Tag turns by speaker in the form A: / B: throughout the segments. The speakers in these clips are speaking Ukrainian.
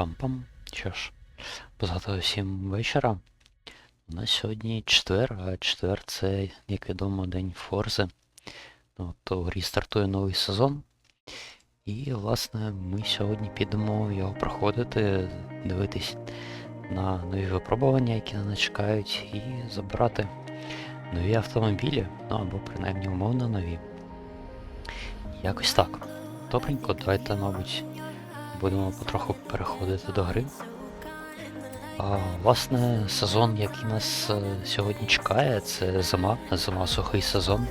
A: Пам-пам. Що ж, позагадую всім вечора. У нас сьогодні четвер, а четвер це, як відомо, день Форзи. Ну, то в грі стартує новий сезон. І, власне, ми сьогодні підемо його проходити, дивитись на нові випробування, які на нас чекають, і забирати нові автомобілі, ну або принаймні умовно нові. Якось так. Добренько, давайте, мабуть, будемо потроху переходити до гри. А, власне, сезон, який нас е, сьогодні чекає, це зима, зима сухий сезон.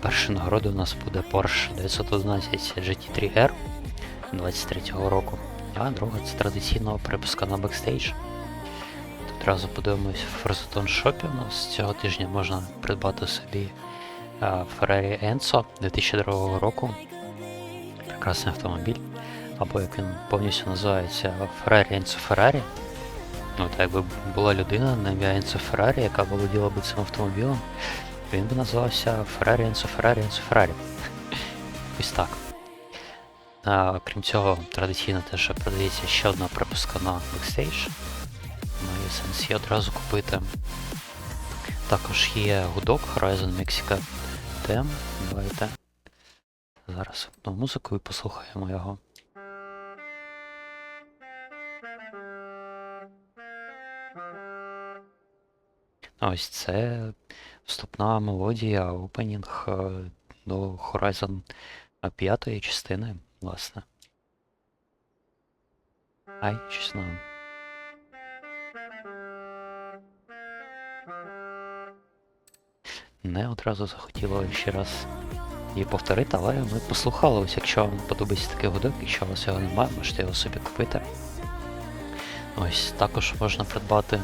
A: Перша нагорода у нас буде Porsche 911 GT3 R 23-го року, а друга це традиційного перепуска на бекстейдж. Тут одразу подивимось в Forzaton Shop. У нас цього тижня можна придбати собі а, Ferrari Enzo 2002 року. Прекрасний автомобіль. Або як він повністю називається Ferrari Enzo Ferrari. Ну, так якби була людина на ім'я Енцо Феррарі, яка володіла би цим автомобілем, він би називався Ferrari Enzo Ferrari Enzo Ferrari. Ось так. А, крім цього, традиційно теж продається ще одна припуска на Backstage. Має сенс її одразу купити. Також є гудок Horizon Mexica Tem. Давайте зараз одну музику і послухаємо його. Ось це вступна мелодія, опенінг е, до Horizon 5 частини, власне. Ай, на. Не одразу захотіло ще раз її повторити, але ми послухали. Ось якщо вам подобається такий гудок, якщо у вас його немає, можете його собі купити. Ось також можна придбати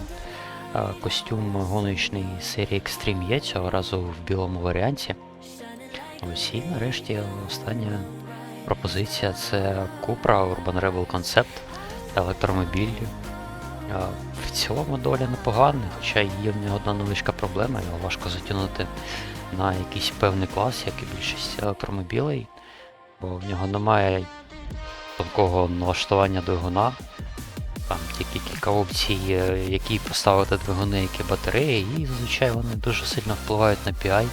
A: костюм гоночний серії Extreme є цього разу в білому варіанті. Ось і нарешті остання пропозиція це Cupra Urban Rebel Concept електромобіль. В цілому доволі непоганий, хоча є в нього одна невеличка проблема, його важко затягнути на якийсь певний клас, як і більшість електромобілей, бо в нього немає тонкого налаштування двигуна. Там тільки кілька опцій, які поставити двигуни, які батареї, і зазвичай вони дуже сильно впливають на PI,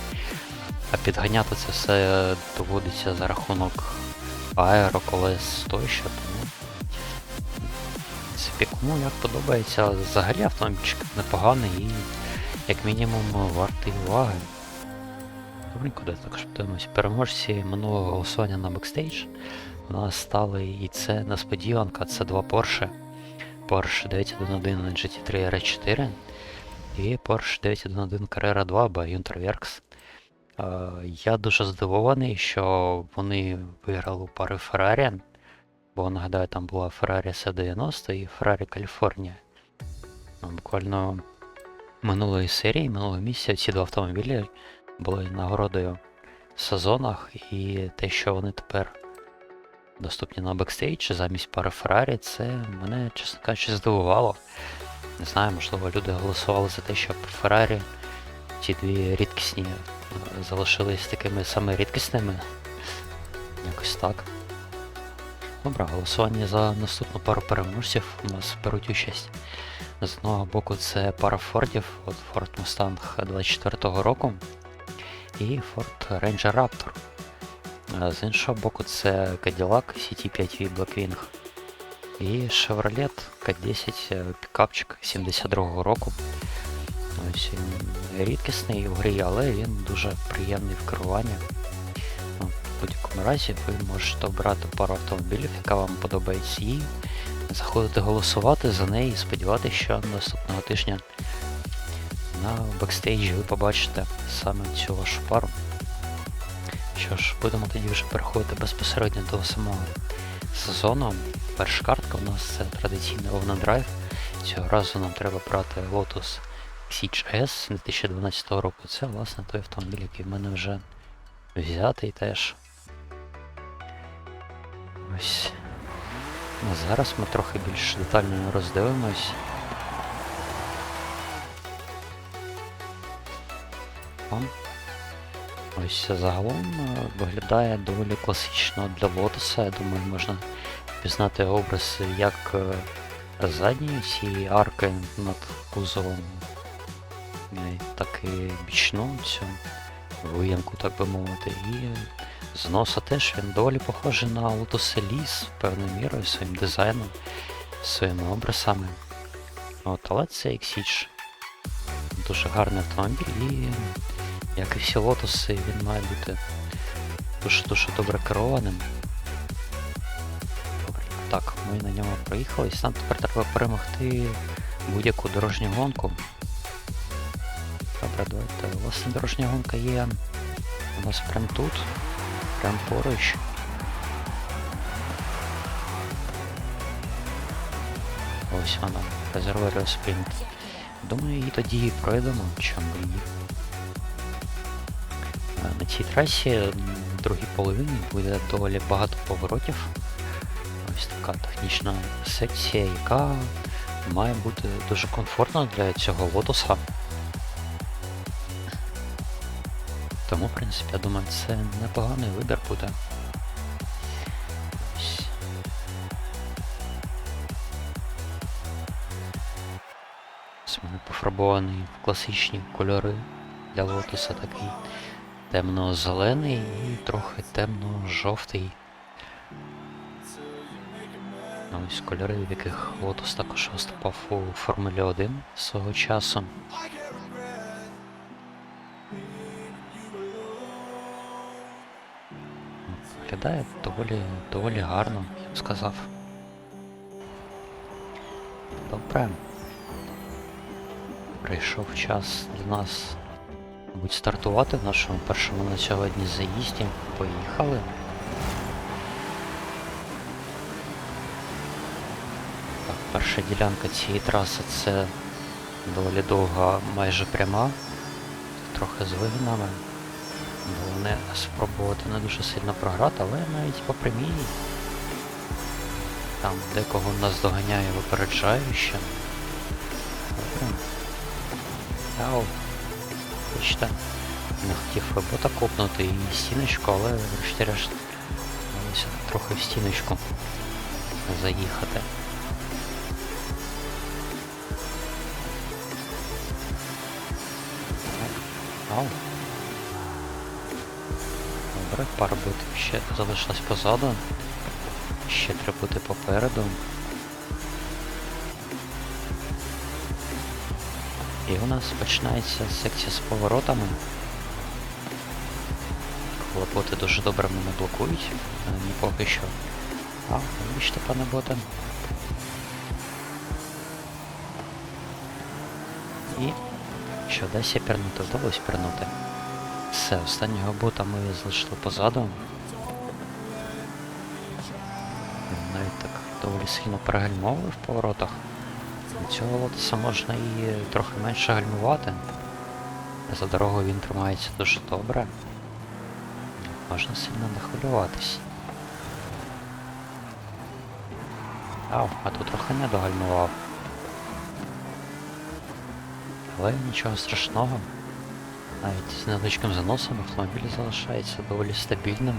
A: а підганяти це все доводиться за рахунок аероколес тощо, тому принципі, кому як подобається, взагалі автомобільчик непоганий і як мінімум вартий уваги. Добренько, де також подивимось. Переможці минулого голосування на бекстейдж у нас стали і це несподіванка, це два Porsche. Porsche 911 GT3 R4 і Porsche 911 Carrera 2 by Unterwerks. Е, Я дуже здивований, що вони виграли у пари Ferrari, бо нагадаю, там була Ferrari C90 і Ferrari California. Ну, Буквально минулої серії, минулого місяця ці два автомобілі були нагородою в сезонах, і те, що вони тепер доступні на бекстейдж замість пари Феррарі, це мене, чесно кажучи, здивувало. Не знаю, можливо, люди голосували за те, щоб Феррарі ті дві рідкісні е, залишились такими саме рідкісними. Якось так. Добре, голосування за наступну пару переможців у нас беруть участь. З одного боку це пара Фордів, от Ford Mustang 24-го року і Ford Ranger Raptor. З іншого боку, це Cadillac CT5V Blackwing і Chevrolet K10 е, пікапчик 72-го року. Ось він рідкісний в грі, але він дуже приємний в керуванні. Ну, В будь-якому разі ви можете обрати пару автомобілів, яка вам подобається і заходити голосувати за неї і сподіватися, що наступного тижня на бекстейджі ви побачите саме цю вашу пару. Що ж, будемо тоді вже переходити безпосередньо до самого сезону. Перша картка у нас це традиційний Overdrive. Цього разу нам треба брати Lotus Siege S 2012 року. Це власне той автомобіль, який в мене вже взятий теж. Ось. Ну, зараз ми трохи більш детально роздивимось. Вам. Ось загалом е, виглядає доволі класично для Лотоса. Я думаю, можна розпізнати образ як е, задньої цієї арки над кузовом, е, так і бічну цю виямку, так би мовити. І з носа теж він доволі похожий на Lotus Elise певною мірою, своїм дизайном, своїми образами. От, але це Exige. Дуже гарний автомобіль і, як і всі лотоси, він має бути дуже-дуже добре керованим. Добре. Так, ми на ньому проїхались. Нам тепер треба перемогти будь-яку дорожню гонку. Добре, давайте. Власне, дорожня гонка є у нас прямо тут, прямо поруч. Ось вона, резервер спринт. Думаю, її тоді пройдемо, чому б і ні. На цій трасі в другій половині буде доволі багато поворотів. Ось така технічна секція, яка має бути дуже комфортна для цього лотоса. Тому, в принципі, я думаю, це непоганий вибір буде. Ось. Мене пофарбований в класичні кольори для лотоса такий темно-зелений і трохи темно-жовтий. Ось кольори, в яких лотос також виступав у Формулі 1 свого часу. Виглядає доволі, доволі гарно, я б сказав. Добре. Прийшов час для нас, мабуть, стартувати в нашому першому на сьогодні заїзді. Поїхали. Так, перша ділянка цієї траси це доволі довга, майже пряма, трохи з вигинами. Головне спробувати не дуже сильно програти, але навіть по прямій там декого нас доганяє випереджає ще. Ау. Бачите, не хотів бота копнути і стіночку, але врешті-решт вдалося трохи в стіночку заїхати. Ау. Добре, пара битв ще залишилась позаду. Ще треба бути попереду. І у нас починається секція з поворотами. Хлопоти дуже добре мене блокують. Ні поки що. А, вибачте, пане боте. І що десь я пірнути, вдалося пірнути. Все, останнього бота ми залишили позаду. Навіть так доволі сильно перегальмовує в поворотах. Цього лотоса можна і трохи менше гальмувати. За дорогою він тримається дуже добре. Можна сильно не хвилюватись. Ау, а тут трохи не догальмував. Але нічого страшного. Навіть з невеличким заносом автомобіль залишається доволі стабільним.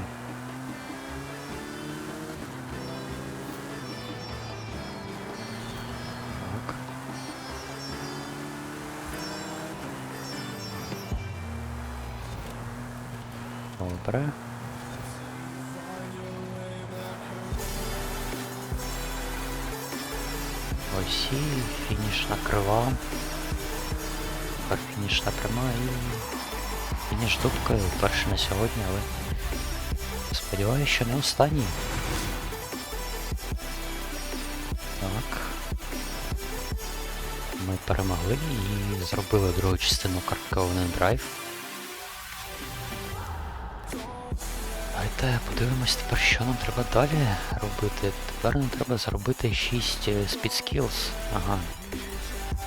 A: Добре. Ось і фінішна крива. Тепер фінішна пряма і фініш дубкою перший на сьогодні, але сподіваюся, що не останній. Так. Ми перемогли і зробили другу частину карткований драйв. Давайте подивимось тепер, що нам треба далі робити. Тепер нам треба зробити 6 speed skills. Ага.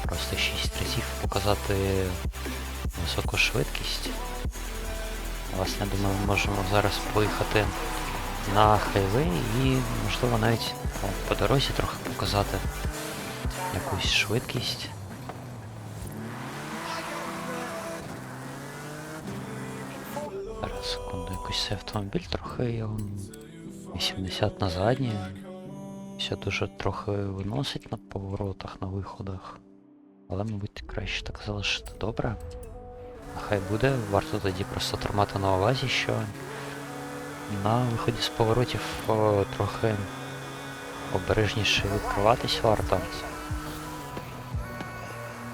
A: Просто 6 разів показати високу швидкість. Власне, думаю, ми можемо зараз поїхати на хайвей і, можливо, навіть по дорозі трохи показати якусь швидкість. Зараз, секунду, якийсь цей автомобіль трохи його 80 на заднє. Все дуже трохи виносить на поворотах, на виходах. Але, мабуть, краще так залишити добре. Нехай буде, варто тоді просто тримати на увазі, що на виході з поворотів о, трохи обережніше відкриватись варто.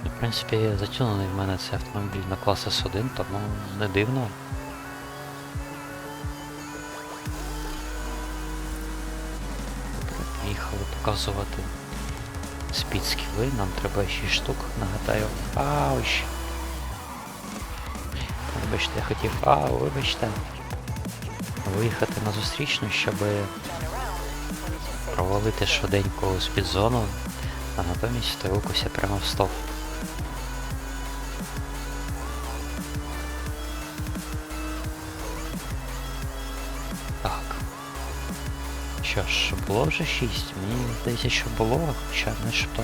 A: Ну, В принципі, затюнений в мене цей автомобіль на клас S1, тому не дивно. Показувати спід скіли, нам треба 6 штук, нагадаю. Ауч! Вибачте, я хотів. Ау, вибачте. Виїхати на зустрічну, щоб провалити швиденько спідзону, а натомість втилкуся прямо в стовп. Було вже 6. Мені здається, що було, хоча начебто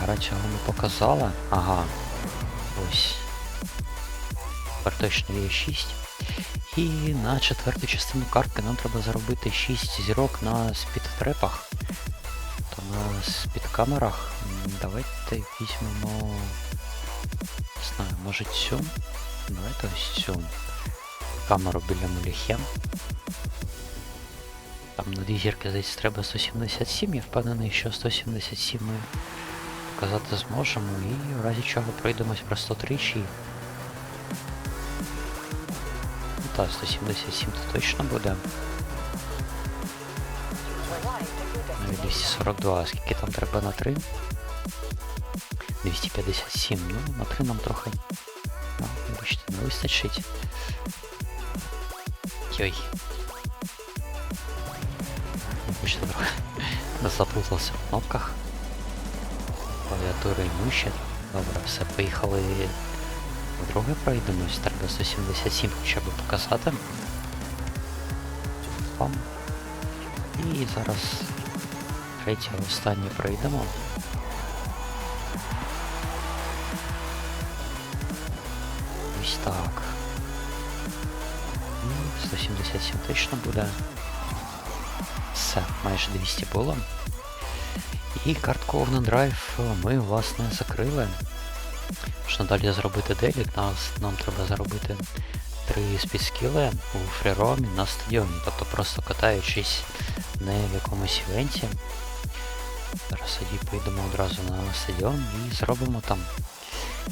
A: гра цього не показала. Ага. Ось. Тепер точно є 6. І на четверту частину картки нам треба заробити 6 зірок на спідтрепах. То на спідкамерах. Давайте візьмемо. Не знаю, може цю? Давайте ось цю камеру біля муліхи. Там на дві зірки здається треба 177, я впевнений, що 177 ми показати зможемо і в разі чого пройдемось просто тричі. Ну та 177 то точно буде. Навіть 242, скільки там треба на 3? 257, ну на 3 нам трохи. Ну, вибачте, не вистачить. Йой. Вибачте, трохи в кнопках. Клавіатури миші. Добре, все, поїхали. Вдруге пройдемось, треба 177 хоча б показати. Пам. І зараз третє останнє пройдемо. Ось так. 177 точно буде. Майже 200 було. І картку OneDrive ми, власне, закрили. Можна далі зробити делік, нас, нам треба заробити три спідскіли у фріромі на стадіоні, тобто просто катаючись не в якомусь івенті. Зараз тоді поїдемо одразу на стадіон і зробимо там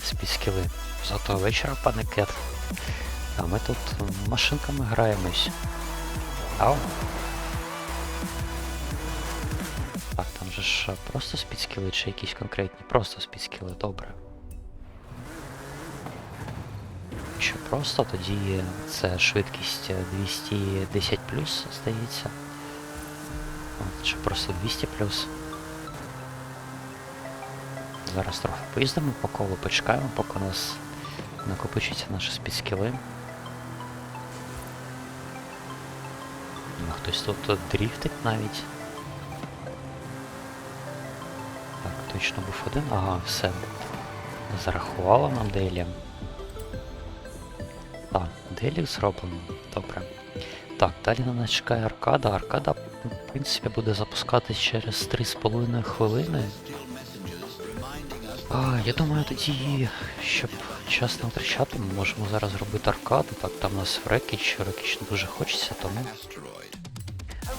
A: спідскіли. Зато вечора, пане Кет. А ми тут машинками граємось. Ау. Так, ж просто спідскіли чи якісь конкретні? Просто спідскіли, добре. Якщо просто, тоді це швидкість 210 здається. От, чи просто 200 плюс. Зараз трохи поїздимо по колу, почекаємо, поки у нас накопичаться наші спідскіли. Ну, Хтось тут дріфтить навіть. Точно був один. Ага, все. Зарахувало нам Делі. Так, Делі зроблено. Добре. Так, далі на нас чекає аркада. Аркада, в принципі, буде запускатись через 3,5 хвилини. А, я думаю, тоді, щоб час не втрачати, ми можемо зараз робити аркаду. Так, там у нас рекіч, рекіч не дуже хочеться, тому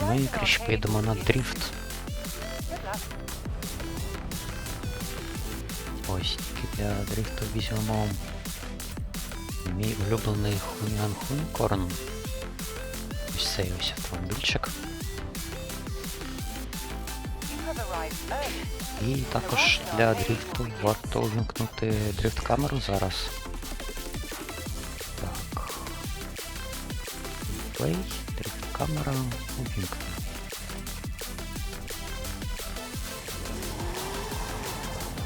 A: ми краще поїдемо на дріфт. Для дрифту візьмемо мій улюблений Хунян Хункорн. Ось цей ось автомобільчик. І також для дрифту варто увімкнути дрифт камеру зараз. Так. Плей, дрифт камера увімкнена.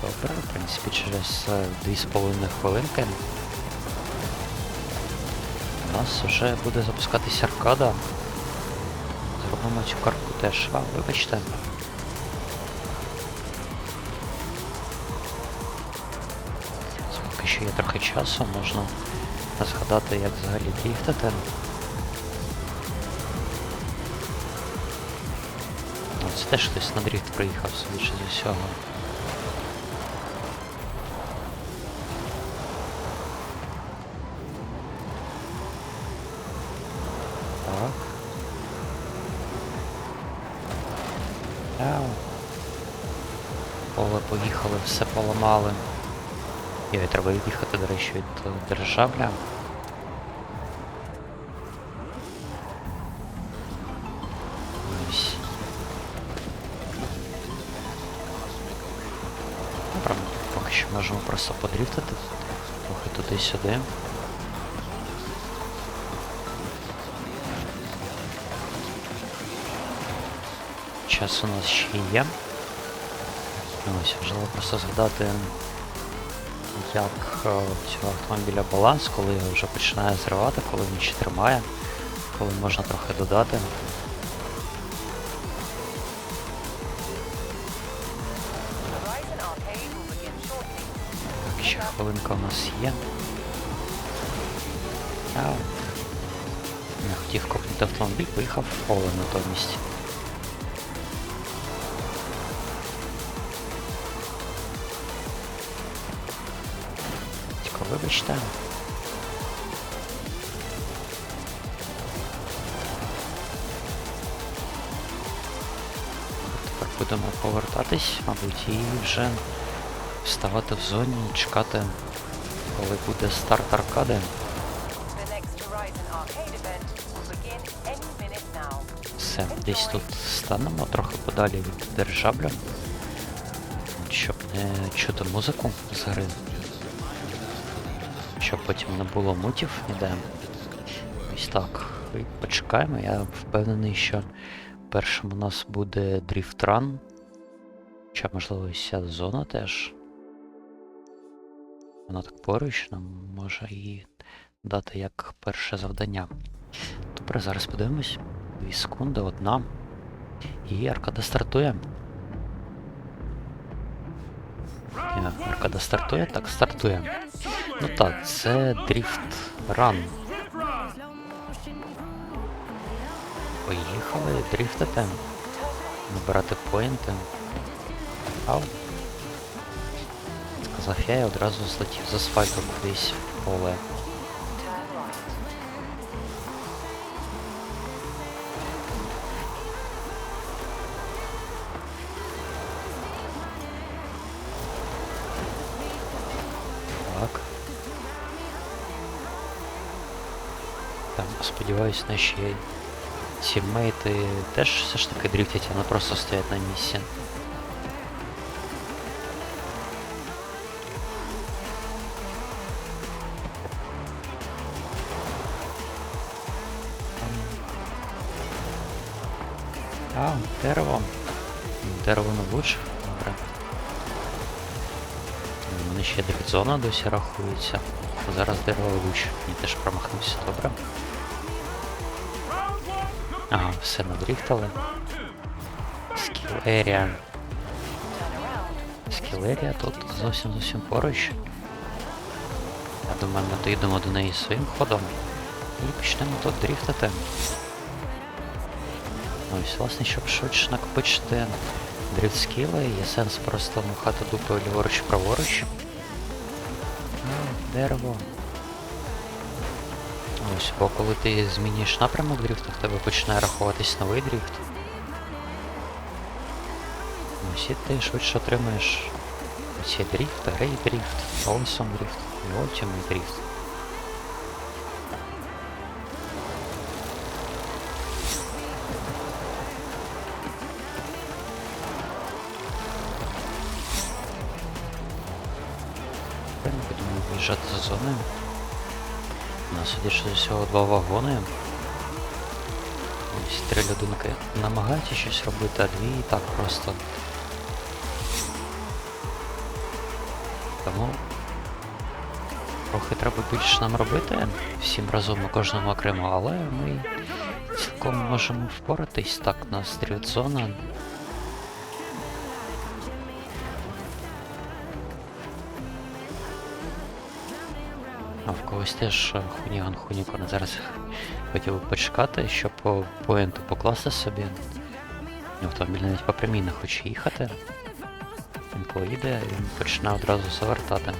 A: Добре, в принципі, через е, 2,5 хвилинки у нас вже буде запускатися аркада. Зробимо цю картку теж. А, вибачте. Поки що є трохи часу, можна згадати, як взагалі дріфтати. Це теж хтось на дріфт приїхав, судячи з усього. Все поламали. Йой, треба від'їхати, до речі, від е, державля. Ось. Поки що можемо просто подріфтити. Трохи туди-сюди. Час у нас ще є. Ось, важливо просто згадати, як е, цього автомобіля баланс, коли його вже починає зривати, коли він ще тримає, коли можна трохи додати. Так, ще хвилинка у нас є. Ау. Не хотів копнути автомобіль, поїхав в поле натомість. Будемо повертатись, мабуть, і вже вставати в зоні і чекати, коли буде старт аркади. Все, десь тут станемо трохи подалі від державля, щоб не чути музику з гри. Щоб потім не було мутів ніде. Ось так. І почекаємо. Я впевнений, що першим у нас буде дріфтран. Хоча, можливо, і ця зона теж. Вона так поруч нам може і дати як перше завдання. Добре, зараз подивимось. Дві секунди, одна. І аркада стартує. Аркада стартує? Так, стартує. Ну так, це дріфт ран. Поїхали дріфтити. Набирати поінти. Ау. Сказав я і одразу злетів з асфальту кудись в поле. Так. Сподіваюсь, наші тіммейти теж все ж таки дрифтять, а просто стоять на місці. А, дерево. Дерево не влучив. Добре. У мене ще дрифт-зона досі рахується. Зараз дерево влучив. Мені теж промахнувся, добре. Все надріфтали. Скіл Area.
B: Turn.
A: Скіл Area тут зовсім зовсім поруч. Я думаю, ми доїдемо до неї своїм ходом. І почнемо тут дріфтати. Ось, власне, щоб швидше накопичити дрифт скіли, є сенс просто махати дупою ліворуч праворуч. А, дерево. Ось, бо коли ти змінюєш напрямок дрифту, в тебе починає рахуватись новий дрифт. Ось і ти швидше отримаєш оці дрифт, грей дрифт, Олсон дрифт і Ultimate. Тепер ми будемо виїжджати з зони. У нас з усього два вагони. Ось три людинки намагаються щось робити, а дві і так просто. Тому трохи треба більше нам робити всім разом і кожному окремо, але ми цілком можемо впоратись. Так, у нас когось теж е, хуніган хунікон. Зараз хотів би почекати, щоб по поенту покласти собі. Автомобіль навіть по прямій не хоче їхати. Він поїде, він почне одразу завертати.